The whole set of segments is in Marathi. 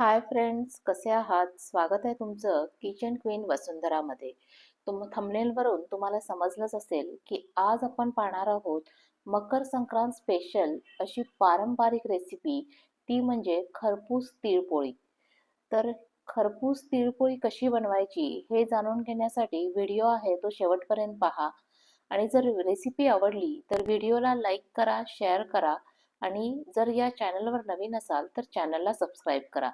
हाय फ्रेंड्स कसे आहात? स्वागत आहे तुमचं किचन क्वीन वसुंधरामध्ये. तुम थंबनेलवरून तुम्हाला समजलंच असेल की आज आपण पाहणार आहोत मकर संक्रांत स्पेशल अशी पारंपरिक रेसिपी ती म्हणजे खरपूस तिळपोळी. तर खरपूस तिळपोळी कशी बनवायची हे जाणून घेण्यासाठी व्हिडिओ आहे तो शेवटपर्यंत पहा. आणि जर रेसिपी आवडली तर व्हिडिओला लाईक करा शेअर करा. आणि जर या चॅनलवर नवीन असाल तर चॅनलला सबस्क्राईब करा.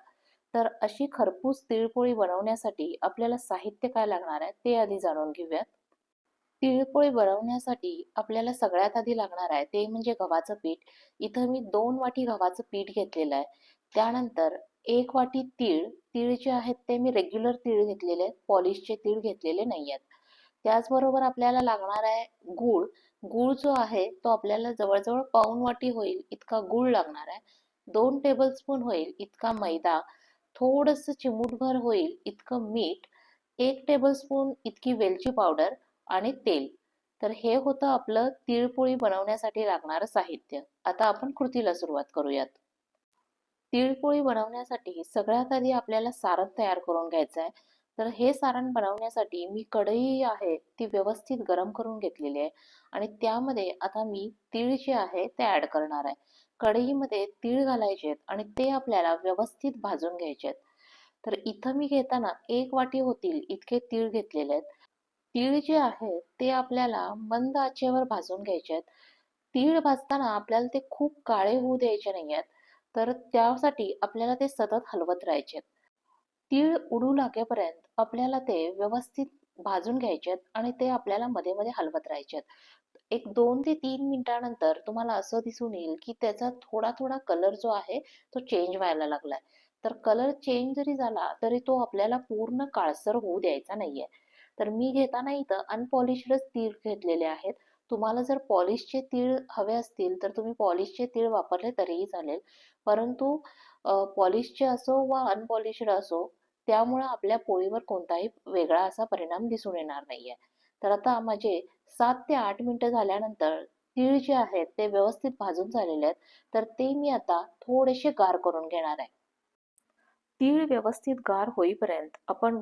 तर अशी खरपूस तिळपोळी बनवण्यासाठी आपल्याला साहित्य काय लागणार आहे ते आधी जाणून घेऊयात. तिळपोळी बनवण्यासाठी आपल्याला सगळ्यात आधी लागणार आहे ते म्हणजे गव्हाचं पीठ. इथं मी दोन वाटी गव्हाचं पीठ घेतलेलं आहे. त्यानंतर एक वाटी तीळ. तीळ जे आहेत ते मी रेग्युलर तीळ घेतलेले आहेत. पॉलिशचे तीळ घेतलेले नाही आहेत. त्याचबरोबर आपल्याला लागणार आहे गूळ. गूळ जो आहे तो आपल्याला जवळजवळ पाऊन वाटी होईल इतका गूळ लागणार आहे. दोन टेबलस्पून होईल इतका मैदा. थोडस चिमूटभर होईल इतकं मीठ एक टेबलस्पून इतकी वेलची पावडर आणि तेल. तर हे होतं आपलं तिळपोळी बनवण्यासाठी लागणारं साहित्य. आता आपण कृतीला सुरुवात करूयात. तिळपोळी बनवण्यासाठी सगळ्यात आधी आपल्याला सारण तयार करून घ्यायचं आहे तर हे सारण बनवण्यासाठी मी कढई आहे ती व्यवस्थित गरम करून घेतलेली आहे आणि त्यामध्ये आता मी तीळ जे आहे ते ऍड करणार आहे. कढईमध्ये तीळ घालायचे आणि ते आपल्याला व्यवस्थित भाजून घ्यायचे तर इथं मी घेताना एक वाटी होतील इतके तीळ घेतलेले आहेत. तीळ जे आहेत ते आपल्याला मंद आचेवर भाजून घ्यायचे आहेत तीळ भाजताना आपल्याला ते खूप काळे होऊ द्यायचे नाही आहेत तर त्यासाठी आपल्याला ते सतत हलवत राहायचे तीळ उडू लागेपर्यंत आपल्याला ते व्यवस्थित भाजून घ्यायचे आहेत आणि ते आपल्याला मध्ये मध्ये हलवत राहायचे आहेत एक दोन ते तीन मिनिटानंतर तुम्हाला असं दिसून येईल की त्याचा थोडा थोडा कलर जो आहे तो चेंज व्हायला लागलाय. तर कलर चेंज जरी झाला तरी तो आपल्याला पूर्ण काळसर होऊ द्यायचा नाहीये. तर मी घेताना इथं अनपॉलिशडच तीळ घेतलेले आहेत. तुम्हाला जर पॉलिशचे तीळ हवे असतील तर तुम्ही पॉलिशचे तीळ वापरले तरीही चालेल. परंतु पॉलिशचे असो वा अनपॉलिशड असो त्यामुळे आपल्या पोळीवर कोणताही वेगळा असा परिणाम दिसून येणार नाहीये. तर आता माझे सात ते आठ मिनटं झाल्यानंतर तीळ जे आहेत ते व्यवस्थित भाजून झालेले आहेत. तर ते मी आता थोडेसे गार करून घेणार आहे. तीळ व्यवस्थित गार होईपर्यंत आपण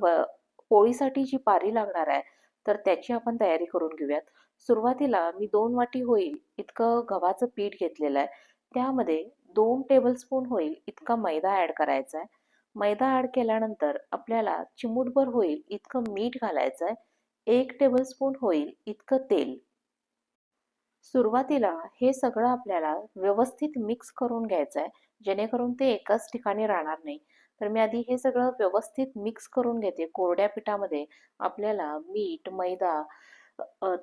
पोळीसाठी जी पारी लागणार आहे तर त्याची आपण तयारी करून घेऊयात. सुरुवातीला मी दोन वाटी होईल इतकं गव्हाचं पीठ घेतलेलं आहे. त्यामध्ये दोन टेबलस्पून होईल इतका मैदा ऍड करायचा आहे. मैदा ऍड केल्यानंतर आपल्याला चिमूटभर होईल इतकं मीठ घालायचं आहे. एक टेबलस्पून होईल इतकं तेल. सुरुवातीला हे सगळं आपल्याला व्यवस्थित मिक्स करून घ्यायचं आहे जेणेकरून ते एकाच ठिकाणी राहणार नाही. तर मी आधी हे सगळं व्यवस्थित मिक्स करून घेते. कोरड्या पिठामध्ये आपल्याला मीठ मैदा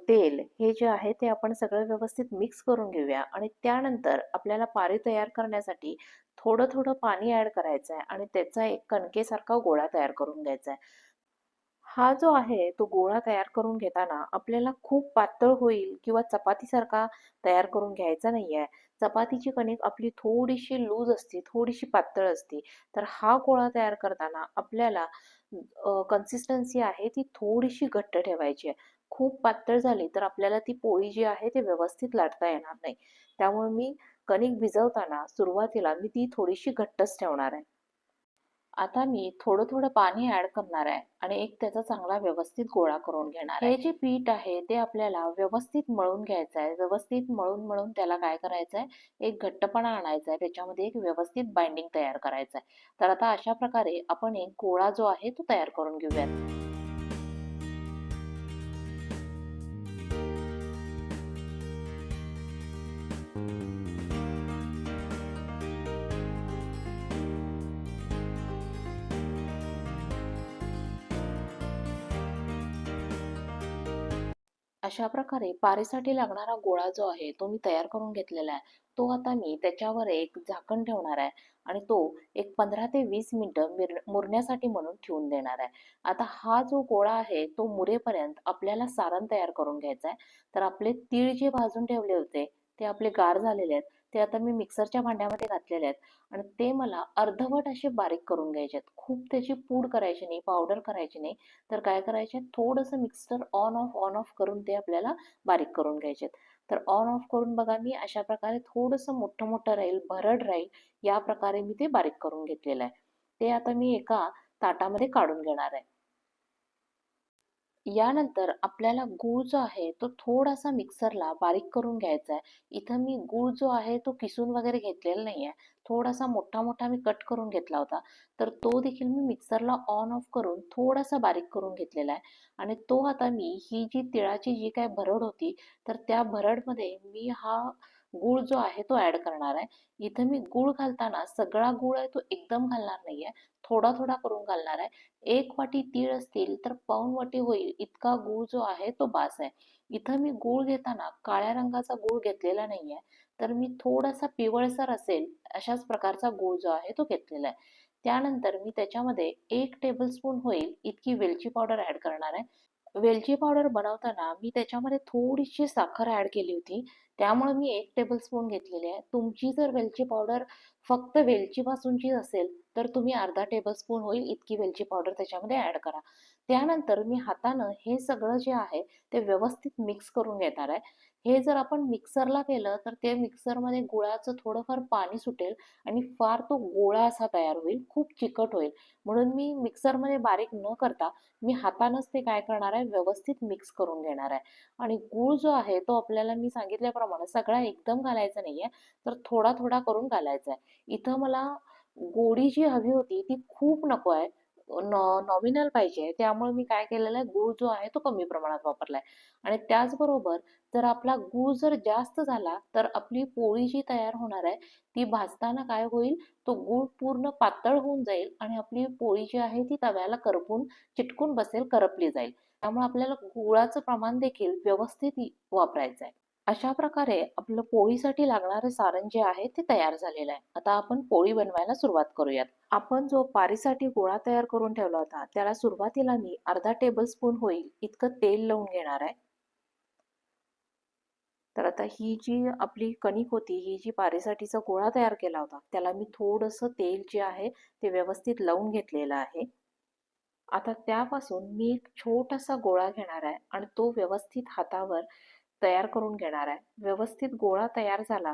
तेल हे जे आहे ते आपण सगळं व्यवस्थित मिक्स करून घेऊया. आणि त्यानंतर आपल्याला पारी तयार करण्यासाठी थोडं थोडं पाणी ऍड करायचं आहे आणि त्याचा एक कणकेसारखा गोळा तयार करून घ्यायचा आहे हा जो आहे तो गोळा तयार करून घेताना आपल्याला खूप पातळ होईल किंवा चपातीसारखा तयार करून घ्यायचा नाही आहे चपातीची कणिक आपली थोडीशी लूज असते थोडीशी पातळ असते तर हा गोळा तयार करताना आपल्याला कन्सिस्टन्सी आहे ती थोडीशी घट्ट ठेवायची आहे. खूप पातळ झाली तर आपल्याला ती पोळी जी आहे ती व्यवस्थित लाटता येणार नाही. त्यामुळे मी कणिक भिजवताना सुरुवातीला मी ती थोडीशी घट्टच ठेवणार आहे. आता मी थोडं थोडं पाणी ऍड करणार आहे आणि एक त्याचा चांगला व्यवस्थित गोळा करून घेणार आहे. हे जे पीठ आहे ते आपल्याला व्यवस्थित मळून घ्यायचं आहे. व्यवस्थित मळून मळून त्याला काय करायचं आहे? एक घट्टपणा आणायचा आहे. त्याच्यामध्ये एक व्यवस्थित बाइंडिंग तयार करायचं आहे. तर आता अशा प्रकारे आपण एक गोळा जो आहे तो तयार करून घेऊयात. अशा प्रकारे पारीसाठी लागणारा गोळा जो आहे तो मी तयार करून घेतलेला आहे. तो आता मी त्याच्यावर एक झाकण ठेवणार आहे आणि तो एक पंधरा ते वीस मिनिटं मुरण्यासाठी म्हणून ठेवून देणार आहे. आता हा जो गोळा आहे तो मुरेपर्यंत आपल्याला सारण तयार करून घ्यायचा आहे. तर आपले तीळ जे भाजून ठेवले होते ते आपले गार झालेले आहेत. ते आता मी मिक्सरच्या भांड्यामध्ये घातलेले आहेत. आणि ते मला अर्धवट असे बारीक करून घ्यायचे आहेत. खूप त्याची पूड करायची नाही पावडर करायची नाही. तर काय करायचे थोडंसं mixer on off on off करून ते आपल्याला बारीक करून घ्यायचे तर ऑन ऑफ करून बघा मी अशा प्रकारे थोडंसं मोठं मोठं राहील भरड राहील या प्रकारे मी ते बारीक करून घेतलेलं आहे. ते आता मी एका ताटामध्ये काढून घेणार आहे. यानंतर आपल्याला गूळ जो आहे तो थोडासा मिक्सरला बारीक करून घ्यायचा आहे. इथं मी गूळ जो आहे तो किसून वगैरे घेतलेला नाही आहे थोडासा मोठा मोठा मी कट करून घेतला होता. तर तो देखील मी मिक्सरला ऑन ऑफ करून थोडासा बारीक करून घेतलेला आहे. आणि तो आता मी ही जी तिळाची जी काय भरड होती तर त्या भरडमध्ये मी हा गूळ जो आहे तो ऍड करणार आहे. इथं मी गूळ घालताना सगळा गूळ आहे तो एकदम घालणार नाहीये. थोडा थोडा करून घालणार आहे. एक वाटी तीळ असतील तर पाऊन वाटी होईल. इतका गूळ जो आहे तो बास आहे. इथं मी गूळ घेताना काळ्या रंगाचा गूळ घेतलेला नाहीये. तर मी थोडासा पिवळसर असेल अशाच प्रकारचा गूळ जो आहे तो घेतलेला आहे. त्यानंतर मी त्याच्यामध्ये एक टेबलस्पून होईल इतकी वेलची पावडर ऍड करणार आहे. वेलची पावडर बनवताना मी त्याच्यामध्ये थोडीशी साखर ऍड केली होती. त्यामुळे मी एक टेबलस्पून घेतलेली आहे. तुमची जर वेलची पावडर फक्त वेलचीपासूनची असेल तर तुम्ही अर्धा टेबलस्पून होईल इतकी वेलची पावडर त्याच्यामध्ये ऍड करा. त्यानंतर मी हातानं हे सगळं जे आहे ते व्यवस्थित मिक्स करून घेणार आहे. हे जर आपण मिक्सरला केलं तर ते मिक्सरमध्ये गुळाचं थोडंफार पाणी सुटेल आणि फार तो गोळा असा तयार होईल खूप चिकट होईल. म्हणून मी मिक्सरमध्ये बारीक न करता मी हातानंच ते काय करणार आहे व्यवस्थित मिक्स करून घेणार आहे. आणि गूळ जो आहे तो आपल्याला मी सांगितल्याप्रमाणे सगळा एकदम घालायचा आहे तर थोडा थोडा करून घालायचा आहे. इथं मला गोडी जी हवी होती ती खूप नको आहे. नॉमिनल पाहिजे. त्यामुळे मी काय केलेलं आहे गूळ जो आहे तो कमी प्रमाणात वापरलाय. आणि त्याचबरोबर जर आपला गूळ जर जास्त झाला तर आपली पोळी जी तयार होणार आहे ती भाजताना काय होईल? तो गूळ पूर्ण पातळ होऊन जाईल आणि आपली पोळी जी आहे ती तव्याला करपून चिटकून बसेल करपली जाईल. त्यामुळे आपल्याला गुळाचं प्रमाण देखील व्यवस्थित वापरायचं आहे अशा प्रकारे आपलं पोळीसाठी लागणारे सारण जे आहे ते तयार झालेलं आहे. आता आपण पोळी बनवायला सुरुवात करूयात. आपण जो पारीसाठी गोळा तयार करून ठेवला होता त्याला सुरुवातीला मी अर्धा टेबल स्पून होईल इतकं तेल लावून घेणार आहे. तर आता ही जी आपली कणिक होती ही जी पारीसाठीचा गोळा तयार केला होता त्याला मी थोडंसं तेल जे आहे ते व्यवस्थित लावून घेतलेलं आहे. आता त्यापासून मी एक छोटासा गोळा घेणार आहे आणि तो व्यवस्थित हातावर तयार करून घेणार आहे. व्यवस्थित गोळा तयार झाला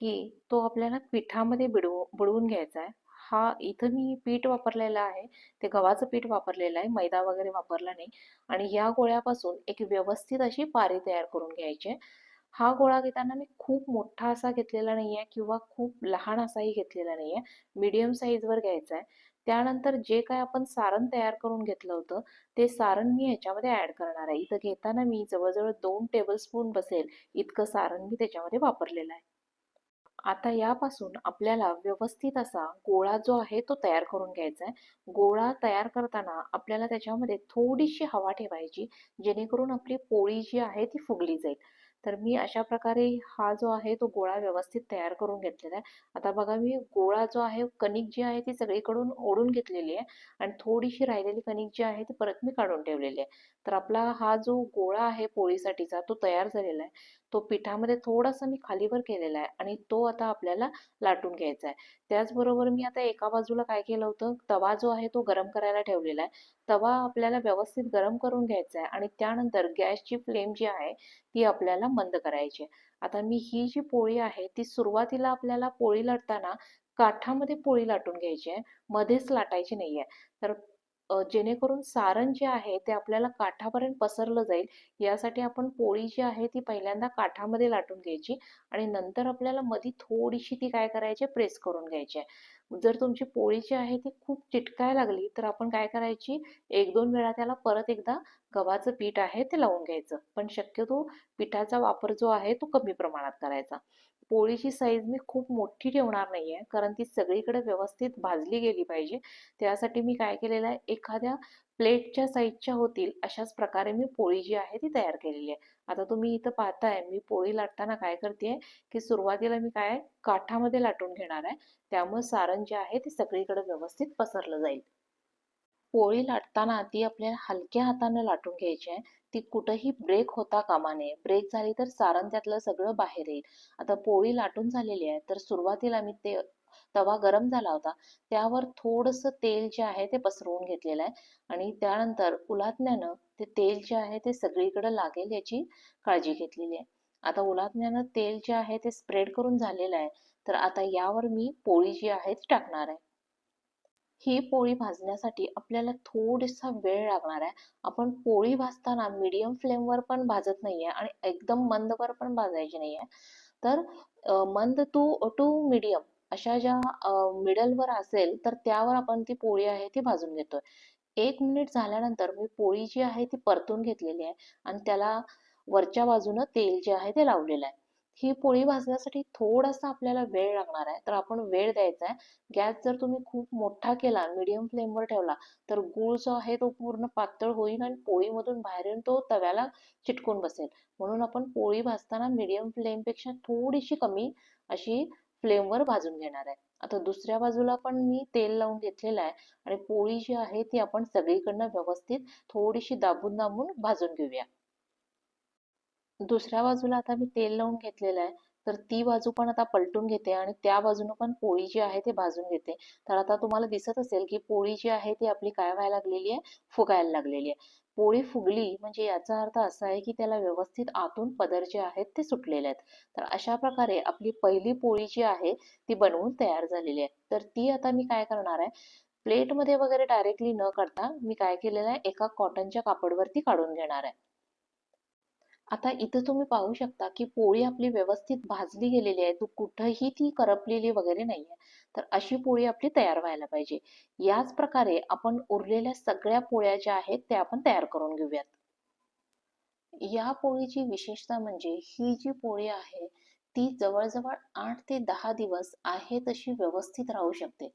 की तो आपल्याला पिठामध्ये बिडवू बुडवून घ्यायचा आहे. हा इथं मी पीठ वापरलेलं आहे. ते गव्हाचं पीठ वापरलेलं आहे. मैदा वगैरे वापरला नाही. आणि या गोळ्यापासून एक व्यवस्थित अशी पारी तयार करून घ्यायची. हा गोळा घेताना मी खूप मोठा असा घेतलेला नाही आहे किंवा खूप लहान असाही घेतलेला नाही आहे मीडियम साईजवर घ्यायचा आहे. त्यानंतर जे काय आपण सारण तयार करून घेतलं होतं ते सारण मी ह्याच्यामध्ये ऍड करणार आहे. इथं घेताना मी जवळजवळ दोन टेबलस्पून बसेल इतकं सारण मी त्याच्यामध्ये वापरलेलं आहे. आता यापासून आपल्याला व्यवस्थित असा गोळा जो आहे तो तयार करून घ्यायचा आहे. गोळा तयार करताना आपल्याला त्याच्यामध्ये थोडीशी हवा ठेवायची जेणेकरून आपली पोळी जी आहे ती फुगली जाईल. तर मी अशा प्रकारे हा जो आहे तो गोळा व्यवस्थित तयार करून घेतलेला आहे. आता बघा मी गोळा जो आहे कणिक जी आहे ती सगळीकडून ओढून घेतलेली आहे आणि थोडीशी राहिलेली कणिक जी आहे ती परत मी काढून ठेवलेली आहे. तर आपला हा जो गोळा आहे पोळीसाठीचा तो तयार झालेला आहे. तो पिठामध्ये थोडासा मी खालीवर केलेला आहे आणि तो आता आपल्याला लाटून घ्यायचा आहे. त्याचबरोबर मी आता एका बाजूला काय केलं होतं तवा जो आहे तो गरम करायला ठेवलेला आहे. तवा आपल्याला व्यवस्थित गरम करून घ्यायचा आहे आणि त्यानंतर गॅसची फ्लेम जी आहे ती आपल्याला मंद करायची आहे. आता मी ही जी पोळी आहे ती सुरुवातीला आपल्याला पोळी लाटताना काठामध्ये पोळी लाटून घ्यायची आहे. मध्येच लाटायची नाहीये. तर जेणेकरून सारण जे आहे ते आपल्याला काठापर्यंत पसरलं जाईल. यासाठी आपण पोळी जी आहे ती पहिल्यांदा काठामध्ये लाटून घ्यायची आणि नंतर आपल्याला मधी थोडीशी ती काय करायची प्रेस करून घ्यायची आहे. जर तुमची पोळी जी आहे ती खूप चिटकायला लागली तर आपण काय करायची? एक दोन वेळा त्याला परत एकदा गव्हाचं पीठ आहे ते लावून घ्यायचं. पण शक्यतो पिठाचा वापर जो आहे तो कमी प्रमाणात करायचा. पोळीची साईज मी खूप मोठी ठेवणार नाही आहे कारण ती सगळीकडे व्यवस्थित भाजली गेली पाहिजे. त्यासाठी मी काय केलेलं आहे एखाद्या प्लेटच्या साईजच्या होतील अशाच प्रकारे मी पोळी जी आहे ती तयार केलेली आहे. आता तुम्ही इथं पाहताय मी पोळी लाटताना काय करते की सुरुवातीला मी काय काठामध्ये लाटून घेणार आहे त्यामुळे सारण जे आहे ते सगळीकडे व्यवस्थित पसरलं जाईल. पोळी लाटताना ती आपल्याला हलक्या हाताने लाटून घ्यायची आहे. ती कुठंही ब्रेक होता कामा नये. ब्रेक झाली तर सारण त्यातलं सगळं बाहेर येईल. आता पोळी लाटून झालेली आहे. तर सुरुवातीला मी ते तवा गरम झाला होता. त्यावर थोडस तेल जे आहे ते पसरवून घेतलेलं आहे. आणि त्यानंतर उलातण्यानं ते तेल जे आहे ते सगळीकडे लागेल याची काळजी घेतलेली आहे. आता उलातण्यानं तेल जे आहे ते स्प्रेड करून झालेलं आहे. तर आता यावर मी पोळी जी आहे ती टाकणार आहे. ही पोळी भाजण्यासाठी आपल्याला थोडासा वेळ लागणार आहे. आपण पोळी भाजताना मीडियम फ्लेमवर पण भाजत नाहीये आणि एकदम मंदवर पण भाजायची नाहीये. तर मंद टू टू मीडियम अशा ज्या मिडलवर असेल तर त्यावर आपण ती पोळी आहे ती भाजून घेतोय. एक मिनिट झाल्यानंतर मी पोळी जी आहे ती परतून घेतलेली आहे आणि त्याला वरच्या बाजूनं तेल जे आहे ते लावलेलं आहे. ही पोळी भाजण्यासाठी थोडासा आपल्याला वेळ लागणार आहे. तर आपण वेळ द्यायचा आहे. गॅस जर तुम्ही खूप मोठा केला मीडियम फ्लेमवर ठेवला तर गूळ जो आहे तो पूर्ण पातळ होईल आणि पोळीमधून बाहेर येऊन तो तव्याला चिटकून बसेल. म्हणून आपण पोळी भाजताना मीडियम फ्लेमपेक्षा थोडीशी कमी अशी फ्लेमवर भाजून घेणार आहे. आता दुसऱ्या बाजूला पण मी तेल लावून घेतलेलं आहे आणि पोळी जी आहे ती आपण सगळीकडनं व्यवस्थित थोडीशी दाबून दाबून भाजून घेऊया. दुसऱ्या बाजूला आता मी तेल लावून घेतलेलं आहे. तर ती बाजू पण आता पलटून घेते आणि त्या बाजूनं पण पोळी जी आहे ती भाजून घेते. तर आता तुम्हाला दिसत असेल की पोळी जी आहे ती आपली काय व्हायला लागलेली आहे? फुगायला लागलेली आहे. पोळी फुगली म्हणजे याचा अर्थ असा आहे की त्याला व्यवस्थित आतून पदर जे आहेत ते सुटलेले आहेत. तर अशा प्रकारे आपली पहिली पोळी जी आहे ती बनवून तयार झालेली आहे. तर ती आता मी काय करणार आहे? प्लेटमध्ये वगैरे डायरेक्टली न करता मी काय केलेलं आहे? एका कॉटनच्या कापडवरती काढून घेणार आहे. आता इथं तुम्ही पाहू शकता की पोळी आपली व्यवस्थित भाजली गेलेली आहे. तू कुठंही ती करपलेली वगैरे नाहीये. तर अशी पोळी आपली तयार व्हायला पाहिजे. याच प्रकारे आपण उरलेल्या सगळ्या पोळ्या ज्या आहेत त्या आपण तयार करून घेऊयात. या पोळीची विशेषता म्हणजे ही जी पोळी आहे ती जवळजवळ आठ ते दहा दिवस आहे तशी व्यवस्थित राहू शकते.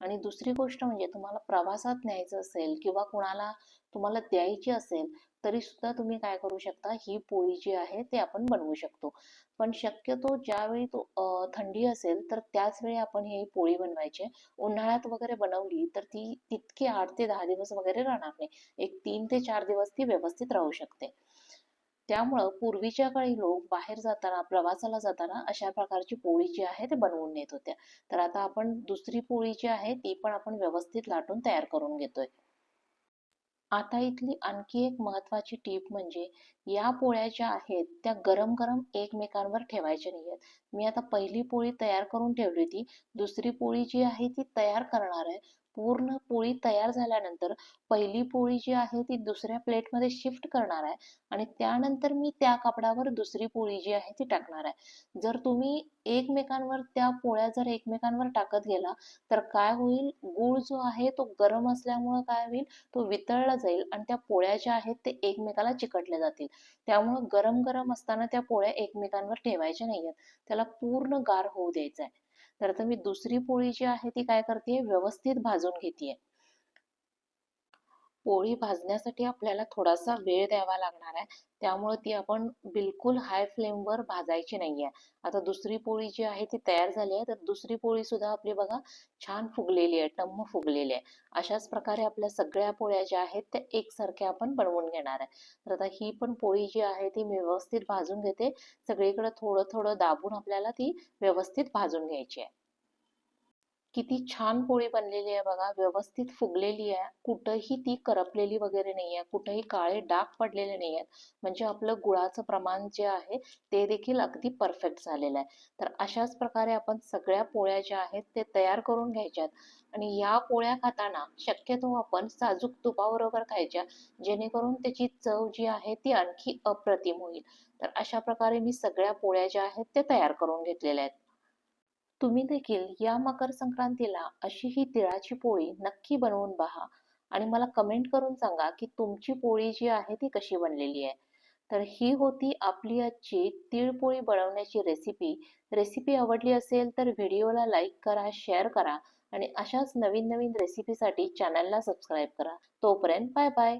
आणि दुसरी गोष्ट म्हणजे तुम्हाला प्रवासात न्यायचं असेल किंवा कुणाला तुम्हाला द्यायची असेल तरी सुद्धा तुम्ही काय करू शकता ही पोळी जी आहे ते आपण बनवू शकतो. पण शक्यतो ज्यावेळी तो थंडी असेल तर त्याच वेळी आपण ही पोळी बनवायची. उन्हाळ्यात वगैरे बनवली तर ती तितकी आठ ते दहा दिवस वगैरे राहणार नाही. एक तीन ते चार दिवस ती व्यवस्थित राहू शकते. त्यामुळं पूर्वीच्या काळी लोक बाहेर जाताना प्रवासाला जाताना अशा प्रकारची पोळी जी आहे ते बनवून नेत होत्या. तर आता आपण दुसरी पोळी जी आहे ती पण आपण व्यवस्थित लाटून तयार करून घेतोय. आता इथली आणखी एक महत्वाची टीप म्हणजे या पोळ्या ज्या आहेत त्या गरम गरम एकमेकांवर ठेवायच्या नाहीयेत. मी आता पहिली पोळी तयार करून ठेवली होती. दुसरी पोळी जी आहे ती तयार करणार आहे. पूर्ण पोळी तयार झाल्यानंतर पहिली पोळी जी आहे ती दुसऱ्या प्लेटमध्ये शिफ्ट करणार आहे आणि त्यानंतर मी त्या कापडावर दुसरी पोळी जी आहे ती टाकणार आहे. जर तुम्ही एकमेकांवर त्या पोळ्या जर एकमेकांवर टाकत गेला तर काय होईल? गूळ जो आहे तो गरम असल्यामुळं काय होईल? तो वितळला जाईल आणि त्या पोळ्या ज्या आहेत ते एकमेकाला चिकटल्या जातील. त्यामुळं गरम गरम असताना त्या पोळ्या एकमेकांवर ठेवायच्या नाहीयेत. त्याला पूर्ण गार होऊ द्यायचं आहे तर आता मी दुसरी पोळी जी आहे ती काय करते व्यवस्थित भाजून घेते पोळी भाजण्यासाठी आपल्याला थोडासा वेळ द्यावा लागणार आहे. त्यामुळे ती आपण बिलकुल हाय फ्लेमवर भाजायची नाहीये. आता दुसरी पोळी जी आहे ती तयार झाली आहे. तर दुसरी पोळी सुद्धा आपली बघा छान फुगलेली आहे टम्म फुगलेली आहे. अशाच प्रकारे आपल्या सगळ्या पोळ्या ज्या आहेत त्या एकसारख्या आपण बनवून घेणार आहे. तर आता ही पण पोळी जी आहे ती मी व्यवस्थित भाजून घेते. सगळीकडे थोडं थोडं दाबून आपल्याला ती व्यवस्थित भाजून घ्यायची आहे. किती छान पोळी बनलेली आहे बघा व्यवस्थित फुगलेली आहे. कुठंही ती करपलेली वगैरे नाही आहे कुठंही काळे डाग पडलेले नाही आहेत म्हणजे आपलं गुळाचं प्रमाण जे आहे ते देखील अगदी परफेक्ट झालेलं आहे. तर अशाच प्रकारे आपण सगळ्या पोळ्या ज्या आहेत ते तयार करून घ्यायच्यात. आणि या पोळ्या खाताना शक्यतो आपण साजूक तुपाबरोबर खायच्या जेणेकरून त्याची चव जी आहे ती आणखी अप्रतिम होईल. तर अशा प्रकारे मी सगळ्या पोळ्या ज्या आहेत ते तयार करून घेतलेल्या आहेत. तुम्ही देखील या मकर संक्रांतीला अशी ही तिळाची पोळी नक्की बनवून पहा. आणि मला कमेंट करून सांगा की तुमची पोळी जी आहे ती कशी बनलेली आहे. तर ही होती आपली आजची तिळपोळी बनवण्याची रेसिपी रेसिपी आवडली असेल तर व्हिडिओला लाईक करा शेअर करा आणि अशाच नवीन नवीन रेसिपीसाठी चॅनलला सबस्क्राईब करा. तोपर्यंत बाय बाय